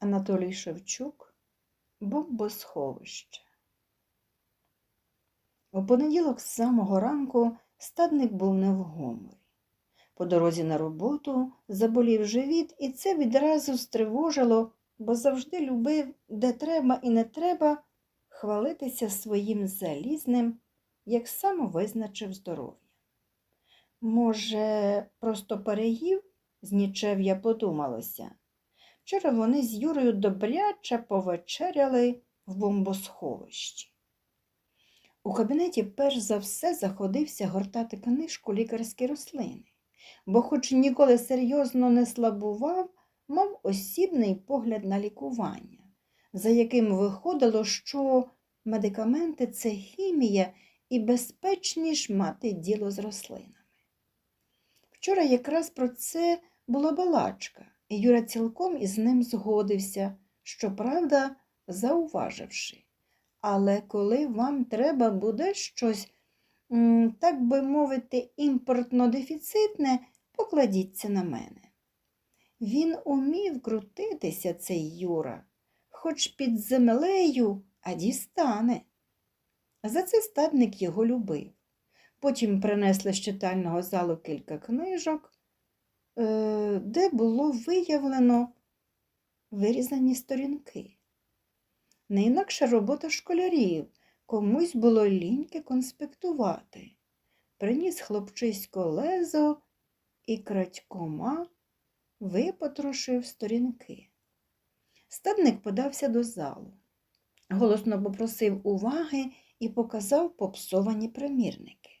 Анатолій Шевчук Бомбосховище. У понеділок з самого ранку стадник був не в гуморі. По дорозі на роботу заболів живіт, і це відразу стривожило, бо завжди любив, де треба і не треба, хвалитися своїм залізним, як сам визначив здоров'я. Може, просто переїв, знічев'я подумалося. Вчора вони з Юрою добряче повечеряли в бомбосховищі. У кабінеті перш за все заходився гортати книжку лікарські рослини, бо, хоч ніколи серйозно не слабував, мав осібний погляд на лікування, за яким виходило, що медикаменти це хімія і безпечніш мати діло з рослинами. Вчора якраз про це була балачка, Юра цілком із ним згодився, щоправда, зауваживши. Але коли вам треба буде щось, так би мовити, імпортно-дефіцитне, покладіться на мене. Він умів крутитися, цей Юра, хоч під землею, а дістане. За це стадник його любив. Потім принесли з читального залу кілька книжок, де було виявлено вирізані сторінки. Не робота школярів, комусь було ліньки конспектувати. Приніс хлопчисько лезо і крадькома випотрошив сторінки. Стадник подався до залу, голосно попросив уваги і показав попсовані примірники.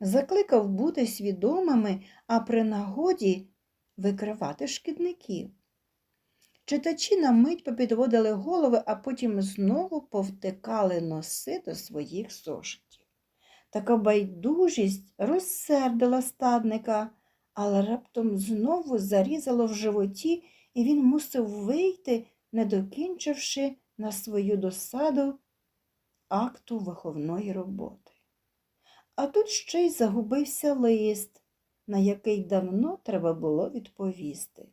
Закликав бути свідомими, а при нагоді викривати шкідників. Читачі на мить попідводили голови, а потім знову повтикали носи до своїх зошитів. Така байдужість розсердила стадника, але раптом знову зарізало в животі, і він мусив вийти, не докінчивши на свою досаду акту виховної роботи. А тут ще й загубився лист, на який давно треба було відповісти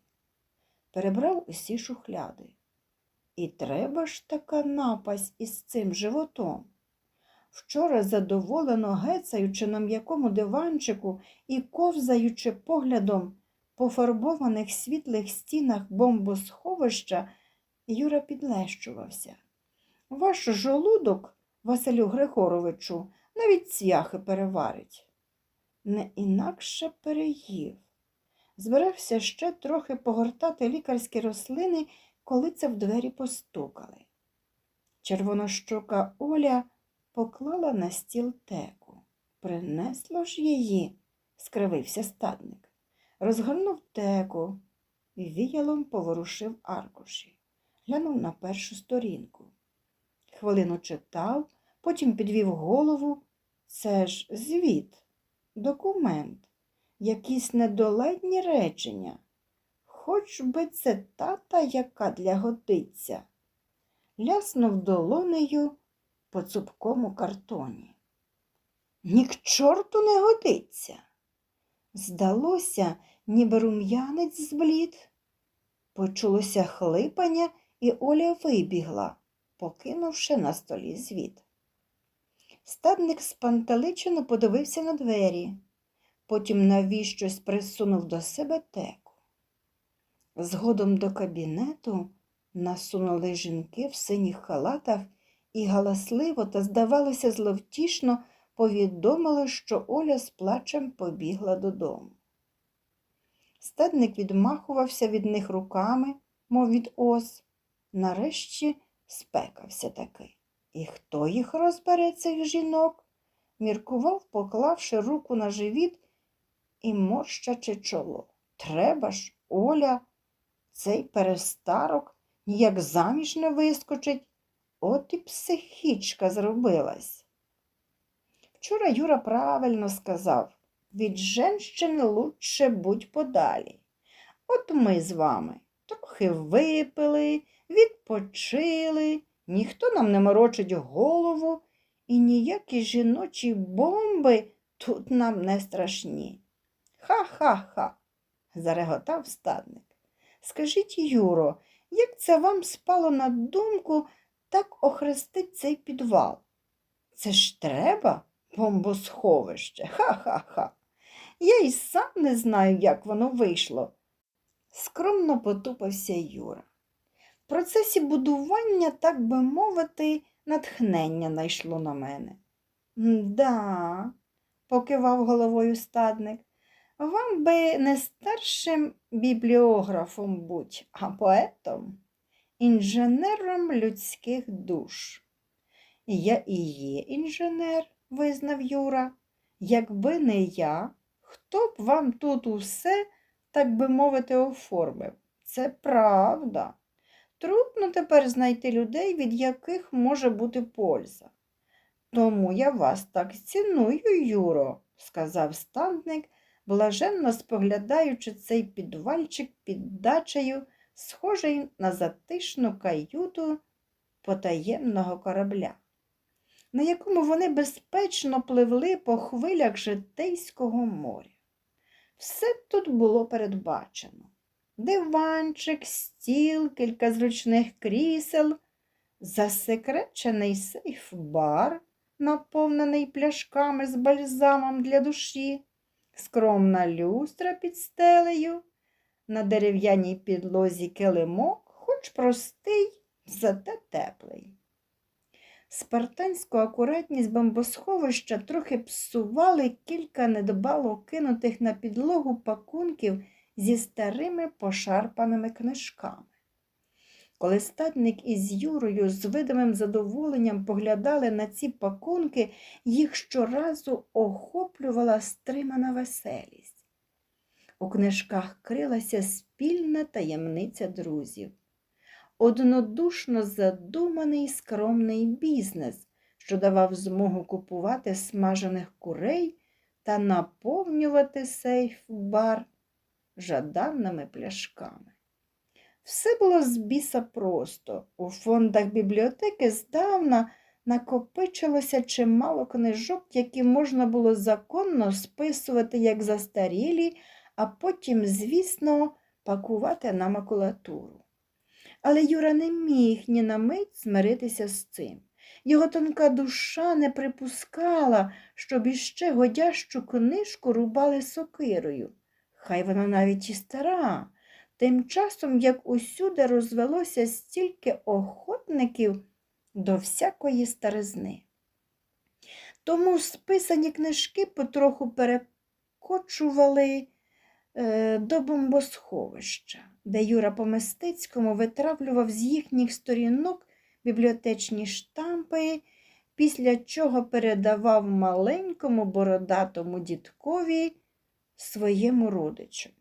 перебрав усі шухляди. І треба ж така напасть із цим животом. Вчора, задоволено гецаючи на м'якому диванчику і ковзаючи поглядом по фарбованих світлих стінах бомбосховища, Юра підлещувався. Ваш жолудок, Василю Григоровичу, навіть цвяхи переварить. Не інакше переїв збирався ще трохи погортати лікарські рослини, коли це в двері постукали. Червонощока Оля поклала на стіл теку. Принесло ж її, скривився стадник. Розгорнув теку і віялом поворушив аркуші, глянув на першу сторінку. Хвилину читав, потім підвів голову. Це ж звіт, документ якісь недоледні речення, хоч би це тата, яка для годиться, ляснув долонею по цупкому картоні. Ні к чорту не годиться. Здалося, ніби рум'янець зблід. Почулося хлипання, і Оля вибігла, покинувши на столі звіт. Стадник спантеличено подивився на двері потім навіщось присунув до себе теку. Згодом до кабінету насунули жінки в синіх халатах і галасливо та, здавалося, зловтішно повідомили, що Оля з плачем побігла додому. Стадник відмахувався від них руками, мов від ос. Нарешті спекався таки. І хто їх розбере цих жінок? Міркував, поклавши руку на живіт і морщачи чоло. Треба ж, Оля, цей перестарок ніяк заміж не вискочить, от і психічка зробилась. Вчора Юра правильно сказав від женщин лучше будь подалі. От ми з вами трохи випили, відпочили, ніхто нам не морочить голову, і ніякі жіночі бомби тут нам не страшні. Ха-ха-ха, зареготав стадник. Скажіть, Юро, як це вам спало на думку так охрестить цей підвал? Це ж треба, бомбосховище. Ха-ха-ха. Я й сам не знаю, як воно вийшло. Скромно потупався Юра. В процесі будування, так би мовити, натхнення найшло на мене. Да, покивав головою стадник. Вам би не старшим бібліографом будь, а поетом, інженером людських душ. Я і є інженер, визнав Юра. Якби не я, хто б вам тут усе, так би мовити, оформив? Це правда. Трудно тепер знайти людей, від яких може бути польза. Тому я вас так ціную, Юро, сказав стандник, блаженно споглядаючи цей підвальчик під дачею, схожий на затишну каюту потаємного корабля, на якому вони безпечно пливли по хвилях житейського моря. Все тут було передбачено. Диванчик, стіл, кілька зручних крісел, засекречений сейф-бар, наповнений пляшками з бальзамом для душі, скромна люстра під стелею, на дерев'яній підлозі килимок, хоч простий, зате теплий. Спартанську акуратність бомбосховища трохи псували кілька недбало кинутих на підлогу пакунків зі старими пошарпаними книжками. Коли статник із Юрою з видимим задоволенням поглядали на ці пакунки, їх щоразу охоплювала стримана веселість. У книжках крилася спільна таємниця друзів. Однодушно задуманий скромний бізнес, що давав змогу купувати смажених курей та наповнювати сейф-бар жаданими пляшками. Все було з біса просто. У фондах бібліотеки здавна накопичилося чимало книжок, які можна було законно списувати як застарілі, а потім, звісно, пакувати на макулатуру. Але Юра не міг ні на мить змиритися з цим. Його тонка душа не припускала, щоб іще годящу книжку рубали сокирою. Хай вона навіть і стара. Тим часом, як усюди розвелося стільки охотників до всякої старизни. Тому списані книжки потроху перекочували е, до бомбосховища, де Юра по мистецькому витравлював з їхніх сторінок бібліотечні штампи, після чого передавав маленькому бородатому дідкові своєму родичеві.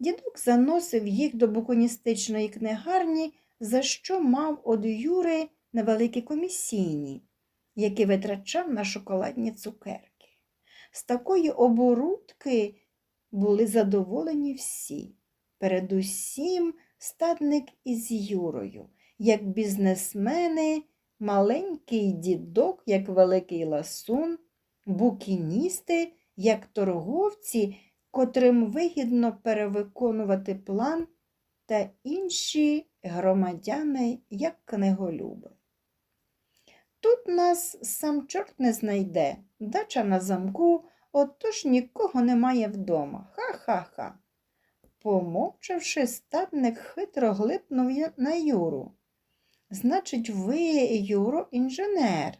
Дідок заносив їх до буконістичної книгарні, за що мав од Юри невеликі комісійні, які витрачав на шоколадні цукерки. З такої оборудки були задоволені всі, передусім стадник із Юрою, як бізнесмени, маленький дідок, як великий ласун, букіністи, як торговці котрим вигідно перевиконувати план та інші громадяни як книголюби. Тут нас сам чорт не знайде, дача на замку, отож нікого немає вдома. Ха-ха-ха. Помовчавши, стадник хитро глипнув на Юру. Значить, ви, Юро, інженер.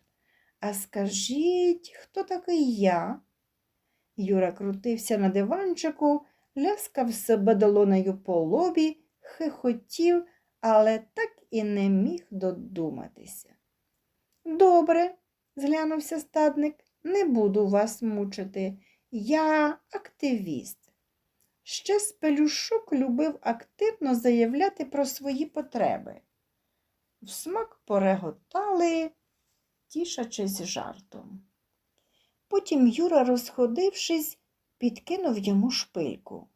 А скажіть, хто такий я? Юра крутився на диванчику, ляскав себе долонею по лобі, хихотів, але так і не міг додуматися. Добре, зглянувся стадник, не буду вас мучити. Я активіст. Ще спелюшок любив активно заявляти про свої потреби. Всмак пореготали, тішачись жартом. Потім Юра, розходившись, підкинув йому шпильку.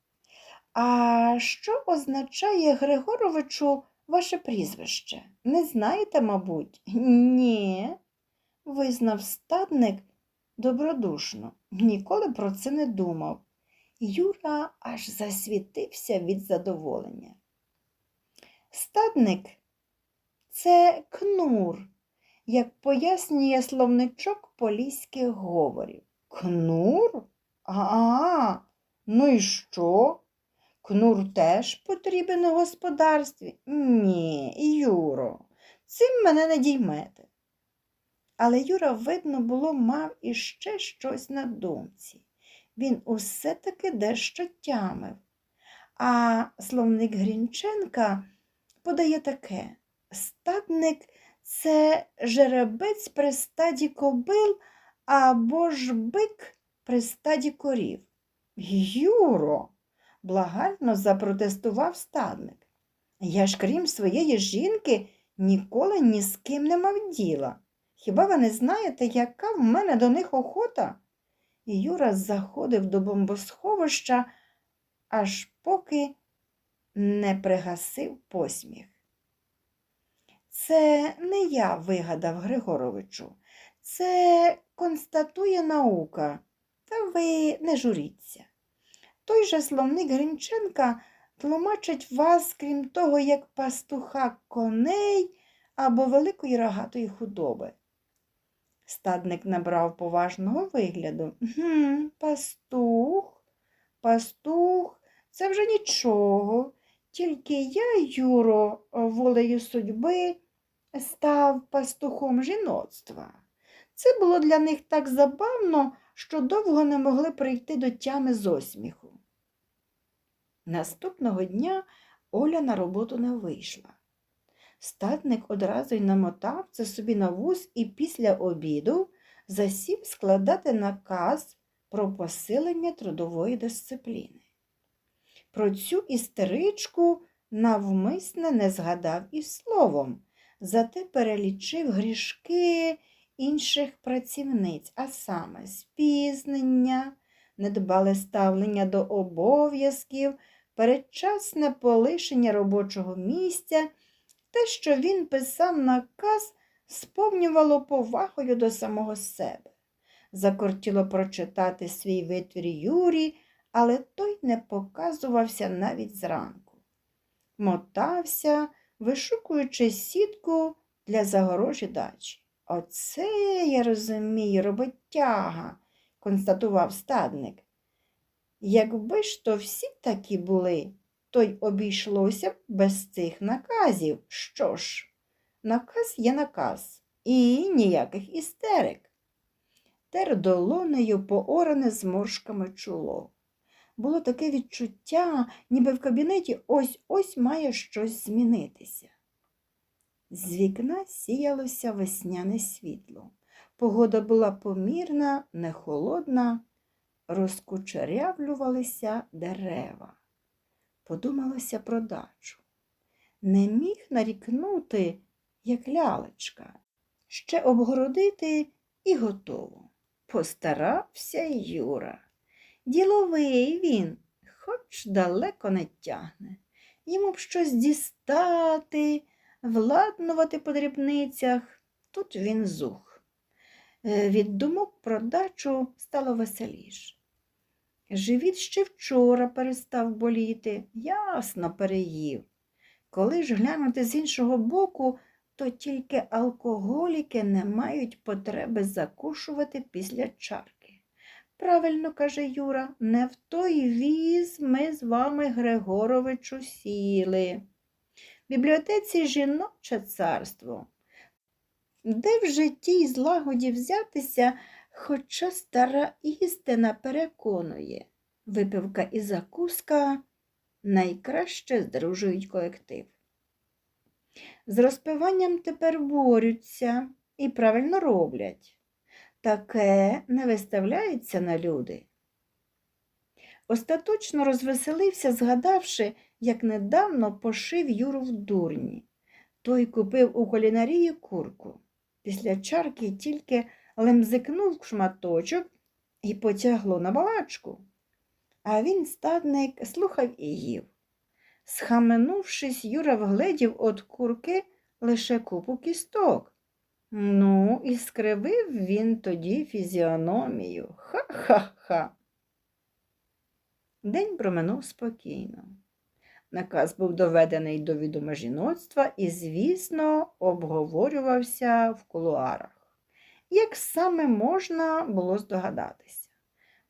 А що означає Григоровичу ваше прізвище? Не знаєте, мабуть? Ні, визнав стадник добродушно. Ніколи про це не думав. Юра аж засвітився від задоволення. Стадник це кнур, як пояснює словничок поліських говорів. Кнур? А, ну і що? Кнур теж потрібен у господарстві? Ні, Юро, цим мене не діймете. Але Юра, видно, було, мав іще щось на думці. Він усе таки дещо тямив. А словник Грінченка подає таке: стадник це жеребець при стаді кобил або ж бик при стаді корів. Юро, благально запротестував стадник. Я ж, крім своєї жінки, ніколи ні з ким не мав діла. Хіба ви не знаєте, яка в мене до них охота? І Юра заходив до бомбосховища, аж поки не пригасив посміх. Це не я вигадав Григоровичу, це констатує наука, та ви не журіться. Той же словник Гринченка тлумачить вас, крім того, як пастуха коней або великої рогатої худоби. Стадник набрав поважного вигляду. «Гм, Пастух, пастух, це вже нічого. Тільки я, Юро, волею судьби, став пастухом жіноцтва. Це було для них так забавно, що довго не могли прийти до тями з осміху. Наступного дня Оля на роботу не вийшла. Статник одразу й намотав це собі на вуз і після обіду засів складати наказ про посилення трудової дисципліни. Про цю істеричку навмисне не згадав і словом, зате перелічив грішки інших працівниць, а саме спізнення, недбале ставлення до обов'язків, передчасне полишення робочого місця. Те, що він писав наказ, сповнювало повагою до самого себе. Закортіло прочитати свій витвір Юрі, але той не показувався навіть зранку. Мотався, вишукуючи сітку для загорожі дачі. Оце, я розумію, роботяга, констатував стадник. Якби ж то всі такі були, то й обійшлося б без цих наказів. Що ж, наказ є наказ, і ніяких істерик. Тер долонею пооране зморшками чоло. Було таке відчуття, ніби в кабінеті ось ось має щось змінитися. З вікна сіялося весняне світло. Погода була помірна, не холодна, розкучерявлювалися дерева. Подумалося про дачу. Не міг нарікнути, як лялечка, ще обгородити і готово. Постарався Юра. Діловий він, хоч далеко не тягне. Йому б щось дістати, владнувати по дрібницях. Тут він зух. Е, Від думок про дачу стало веселіше. Живіт ще вчора перестав боліти, ясно переїв. Коли ж глянути з іншого боку, то тільки алкоголіки не мають потреби закушувати після чарки. Правильно каже Юра, не в той віз ми з вами, Григоровичу, сіли. В бібліотеці жіноче царство. Де в житті й злагоді взятися, хоча стара істина переконує, випивка і закуска найкраще здружують колектив. З розпиванням тепер борються і правильно роблять. Таке не виставляється на люди. Остаточно розвеселився, згадавши, як недавно пошив Юру в дурні. Той купив у кулінарії курку. Після чарки тільки лемзикнув шматочок і потягло на балачку. А він, стадник, слухав і їв. Схаменувшись, Юра вгледів от курки лише купу кісток. Ну, і скривив він тоді фізіономію. Ха-ха-ха. День проминув спокійно. Наказ був доведений до відома жіноцтва і, звісно, обговорювався в кулуарах. Як саме можна було здогадатися?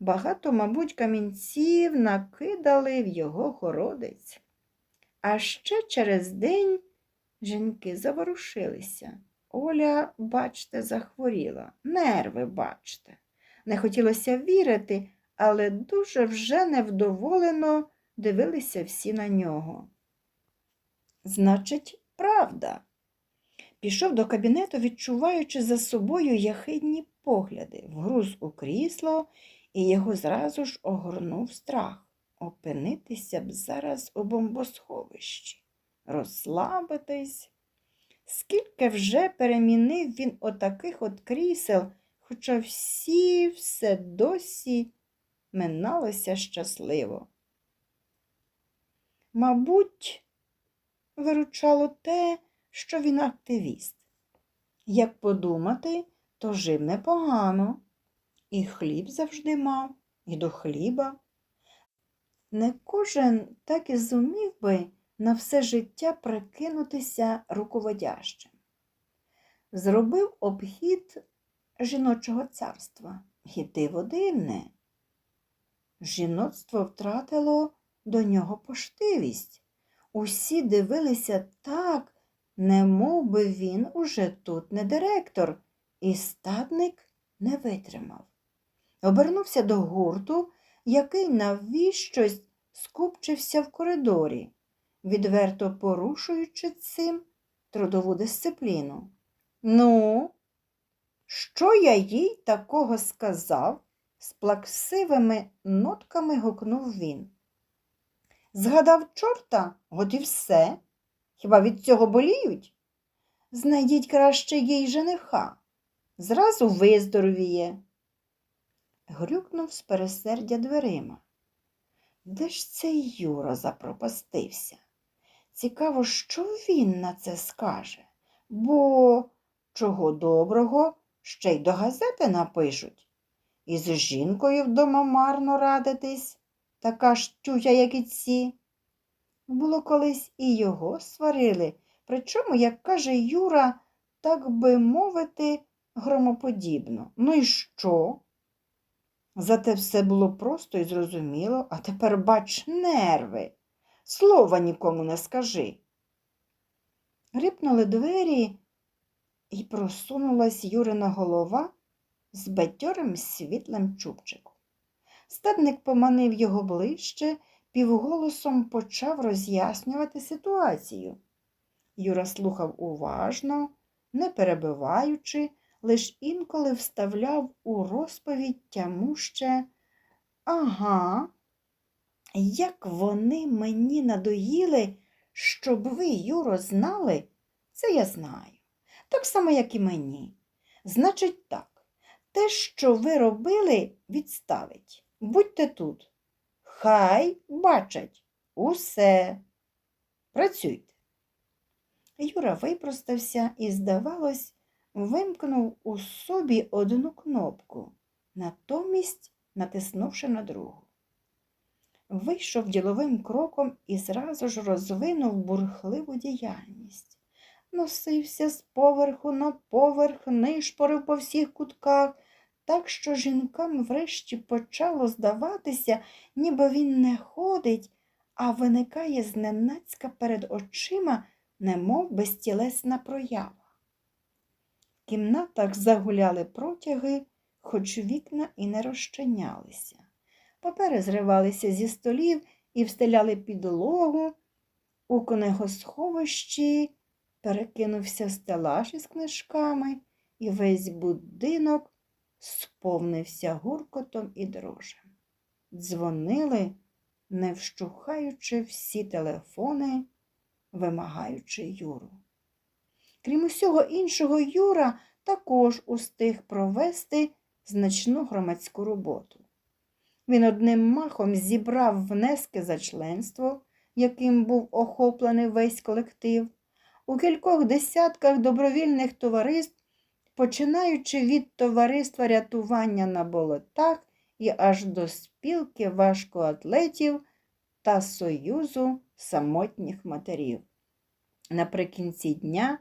Багато, мабуть, камінців накидали в його городець. А ще через день жінки заворушилися. Оля, бачте, захворіла, нерви, бачте. Не хотілося вірити, але дуже вже невдоволено дивилися всі на нього. Значить, правда. Пішов до кабінету, відчуваючи за собою яхидні погляди, вгруз у крісло, і його зразу ж огорнув страх. Опинитися б зараз у бомбосховищі, розслабитись. Скільки вже перемінив він отаких от крісел, хоча всі все досі миналося щасливо. Мабуть, виручало те, що він активіст. Як подумати, то жив непогано, і хліб завжди мав, і до хліба. Не кожен так і зумів би на все життя прикинутися руководящим. Зробив обхід жіночого царства, і диво дивне. Жіноцтво втратило до нього поштивість. Усі дивилися так, не мов би він уже тут не директор, і стадник не витримав. Обернувся до гурту, який навіщось скупчився в коридорі, відверто порушуючи цим трудову дисципліну. Ну, що я їй такого сказав? з плаксивими нотками гукнув він. Згадав чорта, от і все. Хіба від цього боліють? Знайдіть краще їй жениха. Зразу виздоровіє. Грюкнув з пересердя дверима. Де ж цей Юра запропастився? Цікаво, що він на це скаже, бо чого доброго ще й до газети напишуть. Із жінкою вдома марно радитись, така ж тютя, як і ці. Було колись і його сварили, причому, як каже Юра, так би мовити, громоподібно. Ну і що? Зате все було просто і зрозуміло, а тепер бач нерви. Слова нікому не скажи. Грипнули двері, і просунулась Юрина голова з бадьорим світлим чубчиком. Стадник поманив його ближче, півголосом почав роз'яснювати ситуацію. Юра слухав уважно, не перебиваючи, лиш інколи вставляв у розповідь тямуще Ага, як вони мені надоїли, щоб ви, Юро, знали, це я знаю. Так само, як і мені. Значить, так, те, що ви робили, відставить. Будьте тут. Хай бачать усе. Працюйте. Юра випростався і, здавалось, вимкнув у собі одну кнопку, натомість натиснувши на другу. Вийшов діловим кроком і зразу ж розвинув бурхливу діяльність. Носився з поверху на поверх, нишпорив по всіх кутках, так що жінкам врешті почало здаватися, ніби він не ходить, а виникає зненацька перед очима, немов безтілесна проява. В кімнатах загуляли протяги, хоч вікна і не розчинялися. Папери зривалися зі столів і встеляли підлогу. У книгосховищі перекинувся стелаж із книжками, і весь будинок сповнився гуркотом і дрожем. Дзвонили, не вщухаючи всі телефони, вимагаючи Юру. Крім усього іншого, Юра також устиг провести значну громадську роботу. Він одним махом зібрав внески за членство, яким був охоплений весь колектив, у кількох десятках добровільних товариств, починаючи від товариства рятування на болотах і аж до спілки важкоатлетів та Союзу самотніх матерів. Наприкінці дня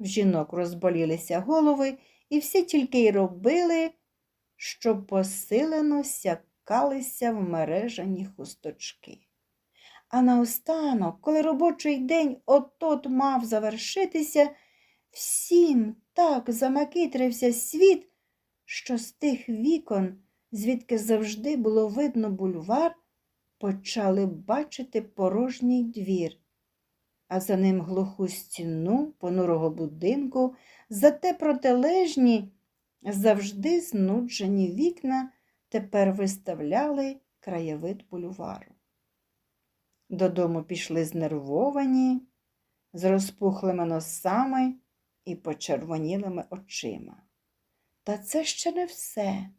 в жінок розболілися голови, і всі тільки й робили, що посилено сякалися в мережані хусточки. А наостанок, коли робочий день от-от мав завершитися, всім так замакитрився світ, що з тих вікон, звідки завжди було видно бульвар, почали бачити порожній двір, а за ним глуху стіну понурого будинку, зате протилежні, завжди знуджені вікна тепер виставляли краєвид бульвару. Додому пішли знервовані, з розпухлими носами і почервонілими очима. Та це ще не все.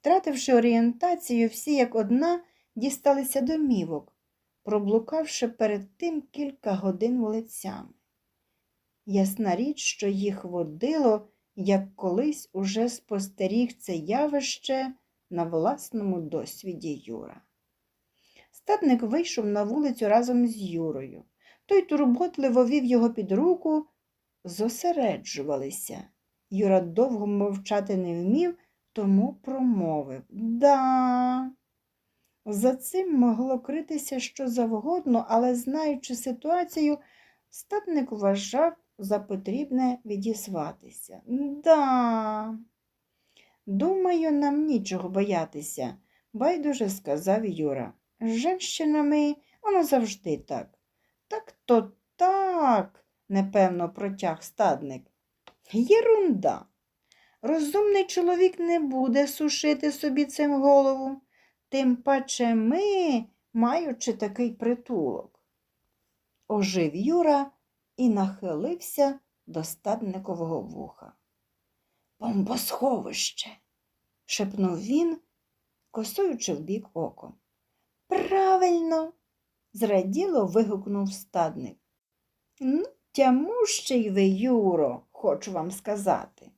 Втративши орієнтацію, всі як одна дісталися домівок, проблукавши перед тим кілька годин вулицями. Ясна річ, що їх водило, як колись уже спостеріг це явище на власному досвіді Юра. Статник вийшов на вулицю разом з Юрою. Той турботливо вів його під руку, зосереджувалися. Юра довго мовчати не вмів, тому промовив Да. За цим могло критися що завгодно, але, знаючи ситуацію, статник вважав за потрібне відізватися. Да. Думаю, нам нічого боятися, байдуже сказав Юра. З женщинами воно завжди так. Так то так, непевно протяг стадник. Єрунда. Розумний чоловік не буде сушити собі цим голову, тим паче ми, маючи такий притулок. Ожив Юра і нахилився до стадникового вуха. Бомбосховище, шепнув він, косуючи в бік оком. Правильно, зраділо вигукнув стадник. Ну, тямущий ви, Юро, хочу вам сказати.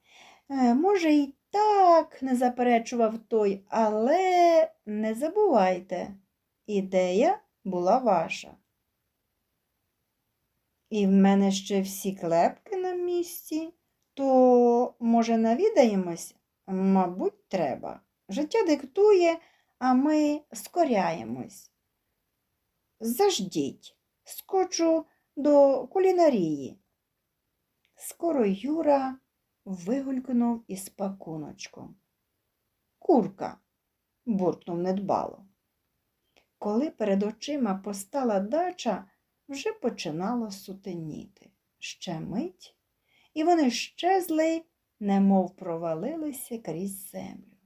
Е, може, і так, не заперечував той, але не забувайте, ідея була ваша. І в мене ще всі клепки на місці, то, може, навідаємось? Мабуть, треба. Життя диктує, а ми скоряємось. Заждіть, скочу до кулінарії. Скоро Юра вигулькнув із пакуночком. Курка, буркнув недбало. Коли перед очима постала дача, вже починало сутеніти. Ще мить, і вони щезли, немов провалилися крізь землю.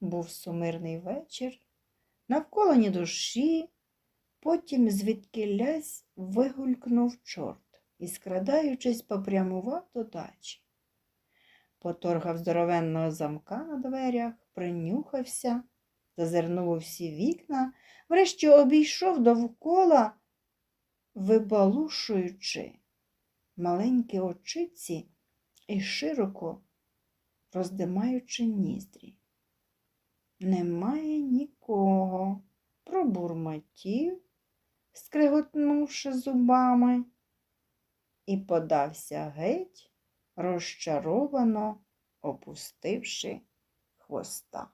Був сумирний вечір, навколо ні душі, потім звідкілясь вигулькнув чорт і, скрадаючись, попрямував до дачі. Поторгав здоровенного замка на дверях, принюхався, зазирнув у всі вікна, врешті обійшов довкола, вибалушуючи маленькі очиці і широко роздимаючи ніздрі. Немає нікого, пробурмотів, скриготнувши зубами, і подався геть, розчаровано опустивши хвоста.